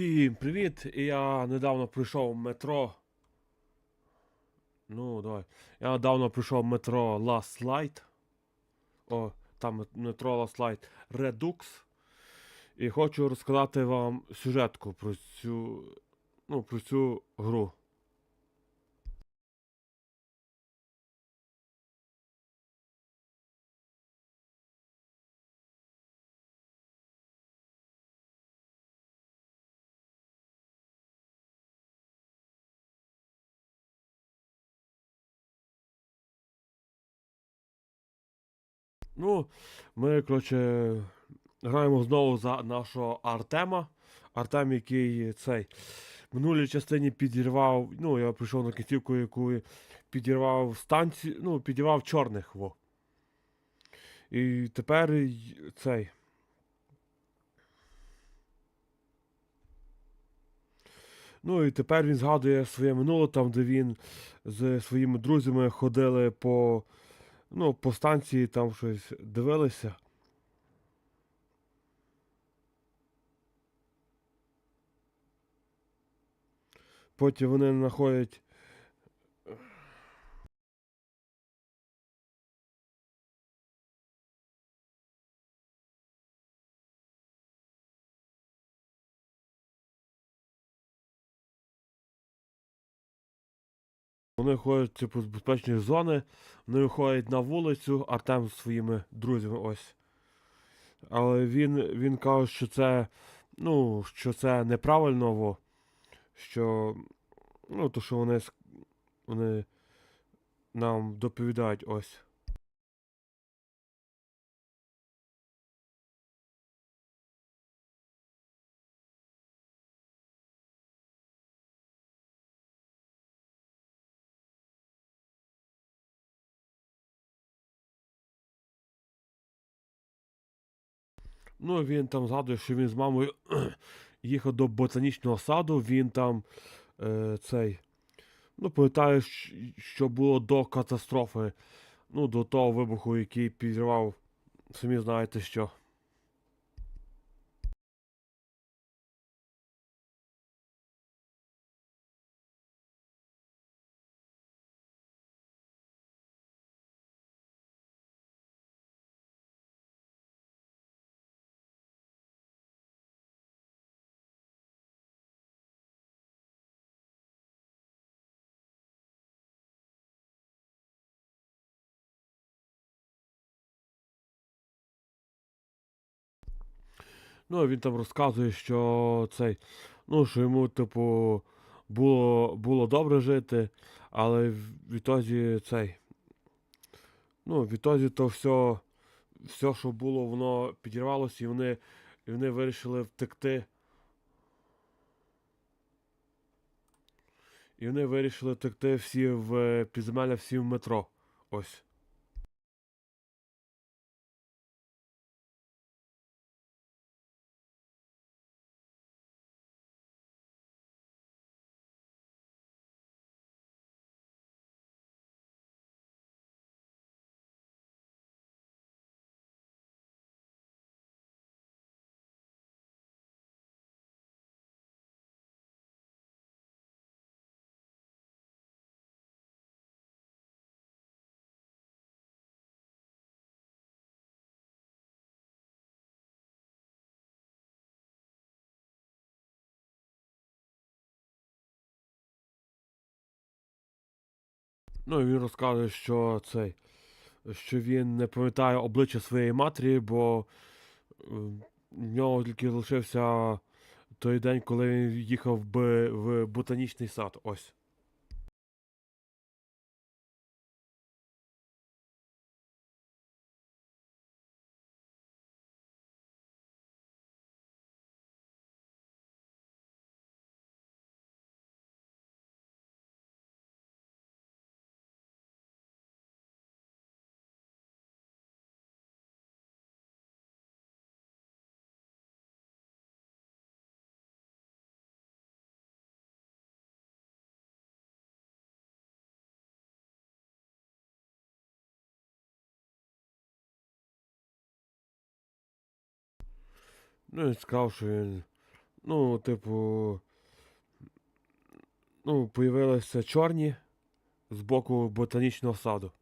Всім привіт! Я недавно прийшов в метро. Ну, давай. Я недавно прийшов в метро Last Light. О, там метро Last Light Redux. І хочу розказати вам сюжетку про цю. Ну, про цю гру. Ну, ми, коротше, граємо знову за нашого Артема. Артем, який цей в минулій частині підірвав. Ну, я прийшов на кінцівку, яку підірвав станцію, ну, підірвав чорних. во. І тепер цей. Ну і тепер він згадує своє минуле, там, де він з своїми друзями ходили по, ну, по станції, там щось дивилися. Потім вони знаходять. Вони ходять типу, з безпечної зони, вони виходять на вулицю, Артем зі своїми друзями ось. Але він, він каже, що це, ну, що це неправильно, що, ну, то, що вони, вони нам доповідають ось. Ну, він там згадує, що він з мамою їхав до ботанічного саду, він там е, цей. Ну, пам'ятаю, що було до катастрофи, ну, до того вибуху, який підірвав, самі знаєте що. Ну, він там розказує, що цей, ну, що йому, типу, було, було добре жити, але відтоді цей. Ну, відтоді то все, все, що було, воно підірвалося, і вони, і вони вирішили втекти. І вони вирішили втекти всі в е, підземелля, всі в метро. Ось. Ну, і він розказує, що цей, що він не пам'ятає обличчя своєї матері, бо в нього тільки залишився той день, коли він їхав в ботанічний сад. Ось. Ну, він сказав, що він Ну, типу. Ну, появилися чорні з боку ботанічного саду.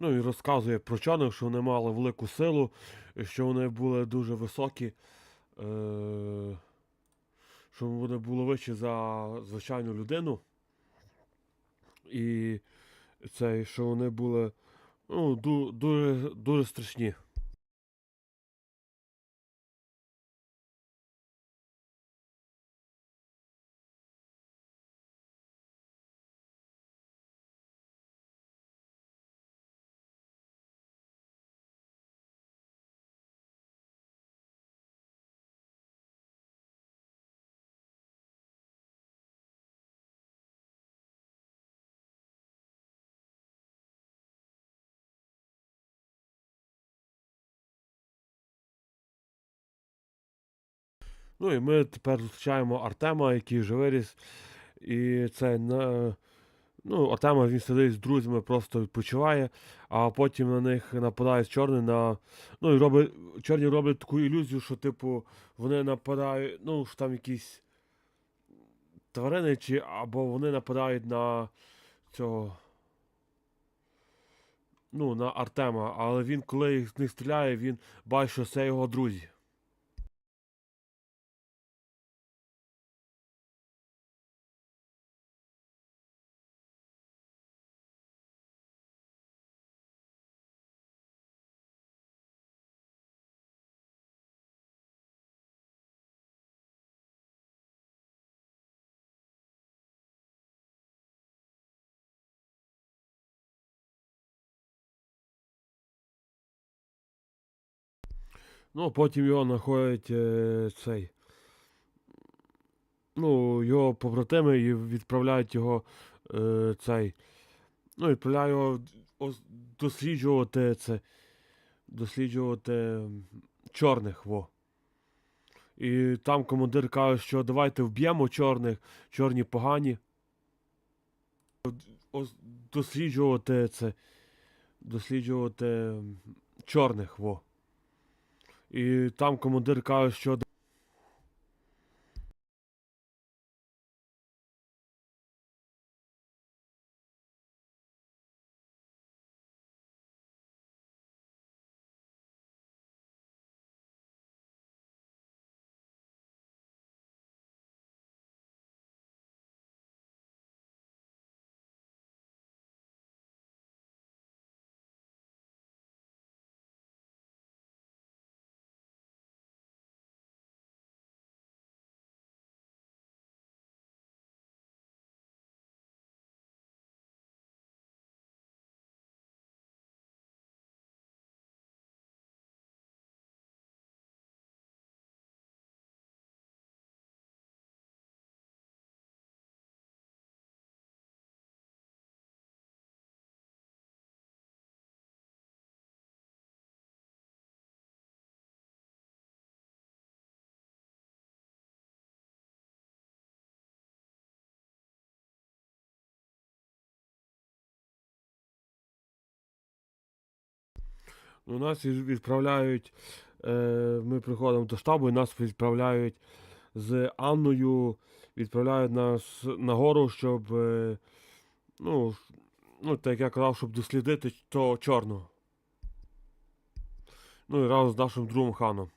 Ну і розказує про чанок, що вони мали велику силу, що вони були дуже високі, е- що вони були вищі за звичайну людину. І це, що вони були ну, ду- дуже, дуже страшні. Ну і ми тепер зустрічаємо Артема, який вже виріс. І це на. Ну, Артема він сидить з друзями, просто відпочиває, а потім на них нападають чорні на. Ну і робить. Чорні роблять таку ілюзію, що, типу, вони нападають, ну, що там якісь тварини, чи або вони нападають на цього. Ну, на Артема, але він, коли їх з них стріляє, він бачить, що це його друзі. Ну, потім його знаходять е, цей. Ну, його побратими і відправляють його е, цей. Ну, відправляють його досліджувати це. Досліджувати чорних, во. І там командир каже, що давайте вб'ємо чорних, чорні погані. Досліджувати це. Досліджувати чорних, во. І там командир каже, що Ну, нас відправляють. Е, ми приходимо до штабу і нас відправляють з Анною, відправляють нас нагору, щоб. Е, ну, ну, так я казав, щоб дослідити того чорного. Ну і разом з нашим другом ханом.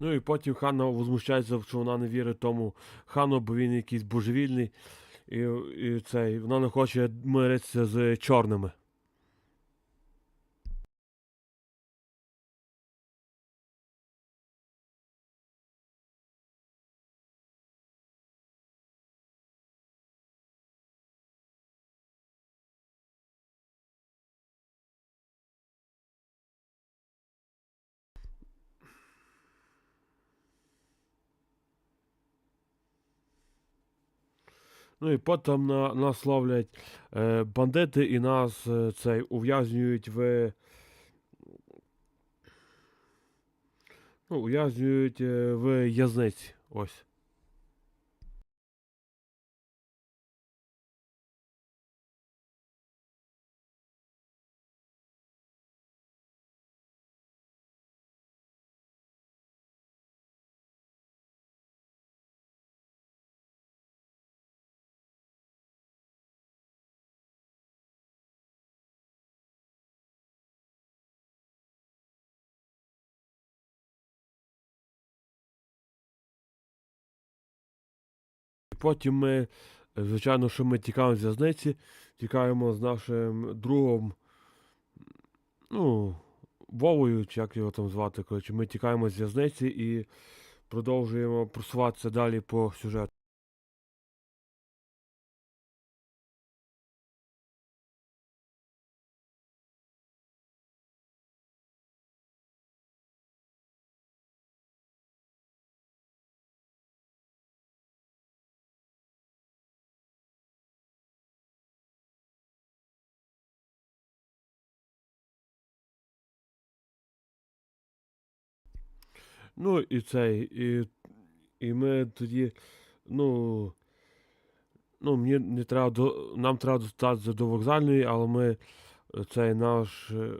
Ну і потім Ханна возмущається, що вона не вірить тому хану, бо він якийсь божевільний. І, і цей, вона не хоче миритися з чорними. Ну і потім на, нас ловлять е, бандити і нас е, цей ув'язнюють в. Ну, ув'язнюють е, в язниці. Ось. Потім ми, звичайно, що ми тікаємо з в'язниці, тікаємо з нашим другом, ну, Вовою, чи як його там звати, коротше, ми тікаємо з в'язниці і продовжуємо просуватися далі по сюжету. Ну і цей, і, і ми тоді, ну, ну, мені не треба до, нам треба достатися до вокзальної, але ми цей наш. е,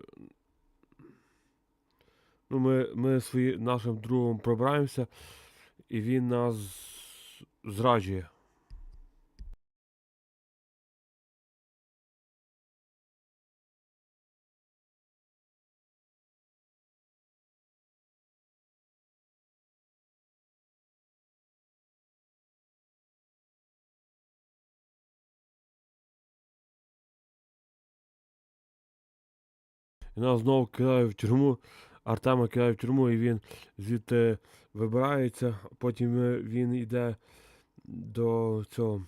Ну, ми, ми свої, нашим другом пробираємося, і він нас зраджує. І нас знову кидають в тюрму. Артема кидають в тюрму, і він звідти вибирається. Потім е, він йде до цього.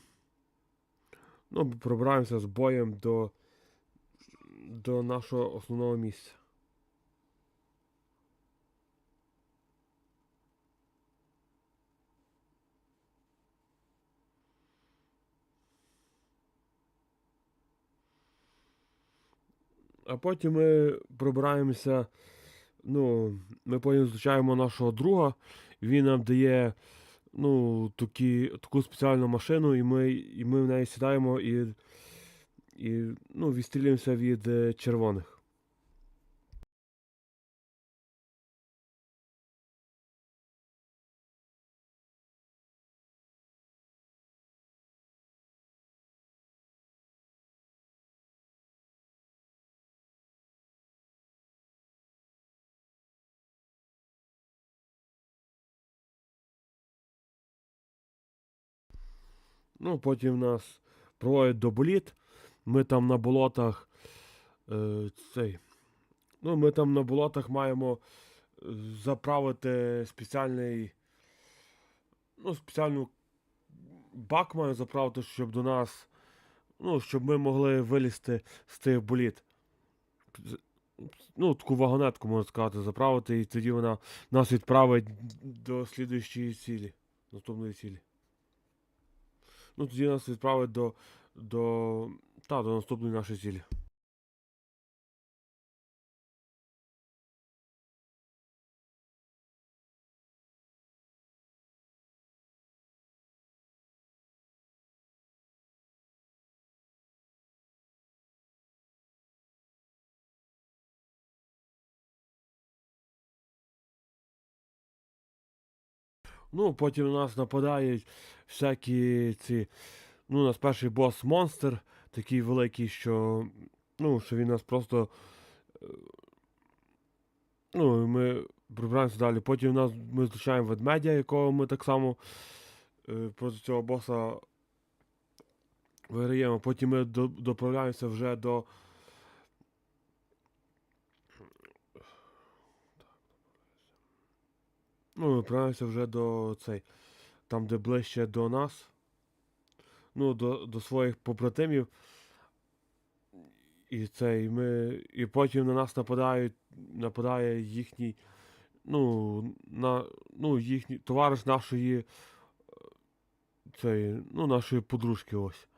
Ну, пробираємося з боєм до, до нашого основного місця. А потім ми пробираємося. Ну, ми потім зустрічаємо нашого друга, він нам дає ну, такі, таку спеціальну машину, і ми, і ми в неї сідаємо і, і ну, відстрілюємося від е, червоних. Ну, потім нас проводять до боліт. Ми там на болотах. Е, цей, ну, ми там на болотах маємо е, заправити спеціальний. Ну, спеціальну бак маю заправити, щоб до нас. Ну, щоб ми могли вилізти з тих боліт. Ну, таку вагонетку, можна сказати, заправити, і тоді вона нас відправить до слідуючої цілі. Наступної цілі. Ну, тоді нас відправить до, до, та, до наступної нашої цілі. Ну, потім на нас нападають всякі ці. Ну, у нас перший бос монстр, такий великий, що. Ну, що він нас просто. е, Ну, ми пробираємося далі. Потім нас ми зустрічаємо ведмедя, якого ми так само е, проти цього боса виграємо. Потім ми доправляємося вже до. Ну, ми направляємося вже до цей. Там, де ближче до нас. Ну, до, до своїх побратимів. І цей ми. І потім на нас нападають. Нападає їхній. Ну, на, ну, їхній товариш нашої. е, цієї, ну, нашої подружки ось.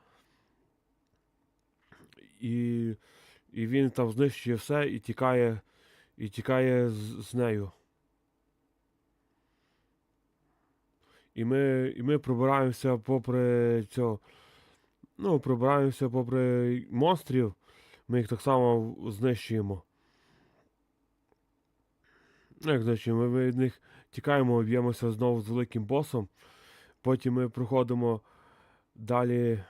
І, і він там знищує все і тікає, і тікає з, з нею. І ми, і ми пробираємося попри цього. Ну, пробираємося попри монстрів. Ми їх так само знищуємо. Ну, як знищуємо, ми від них тікаємо, б'ємося знову з великим босом. Потім ми проходимо далі.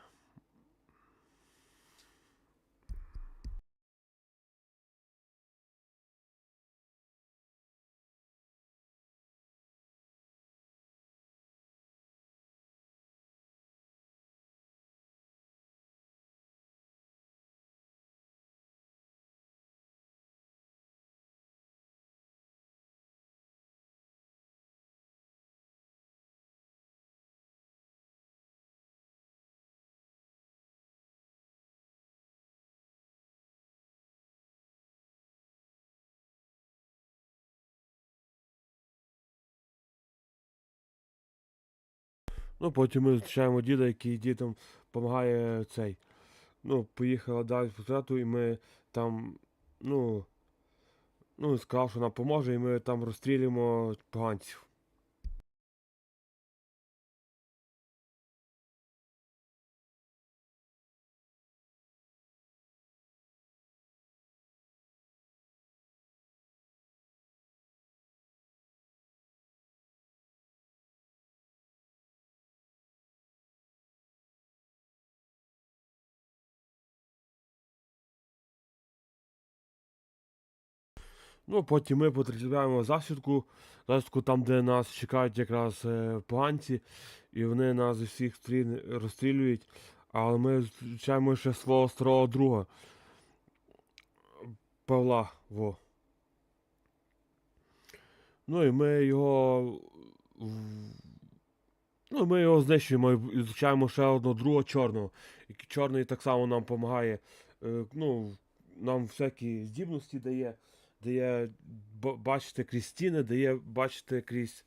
Ну, потім ми зустрічаємо діда, який дітям допомагає цей. Ну, поїхала далі по святу, і ми там, ну, ну, сказав, що нам поможе, і ми там розстрілюємо поганців. Ну, потім ми потрапляємо в засідку, засідку там, де нас чекають якраз е, поганці, і вони нас зі всіх сторін розстрілюють. Але ми зустрічаємо ще свого старого друга Павла. Во. Ну і ми його. Ну, ми його знищуємо і зустрічаємо ще одного другого чорного. Який чорний так само нам допомагає. Е, ну, нам всякі здібності дає дає ба- бачити крізь стіни, дає бачити крізь,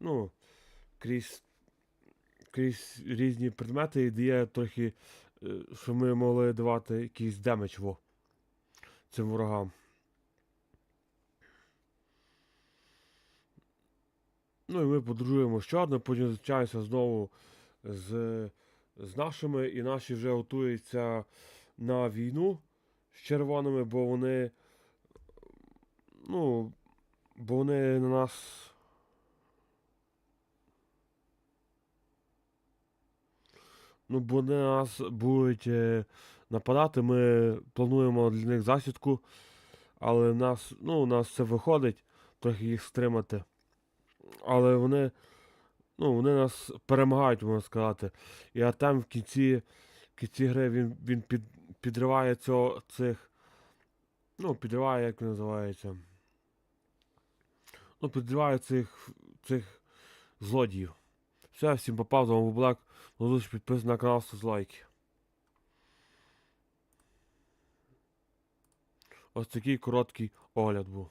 ну, крізь, крізь різні предмети і дає трохи, е, що ми могли давати якийсь демедж цим ворогам. Ну і ми подорожуємо з чорним, потім зустрічаємося знову з, з нашими, і наші вже готуються на війну з червоними, бо вони Ну, бо вони на нас. Ну, бо вони на нас будуть е, нападати. Ми плануємо для них засідку, але нас, ну, у нас це виходить трохи їх стримати. Але вони, ну, вони нас перемагають, можна сказати. І Артем в кінці, в кінці гри він, він під, підриває цього, цих. Ну, підриває, як він називається. Ну, підриває цих, цих злодіїв. Все, всім попав, з вами був Блек. Підписуйтесь на канал, ставте лайки. Ось такий короткий огляд був.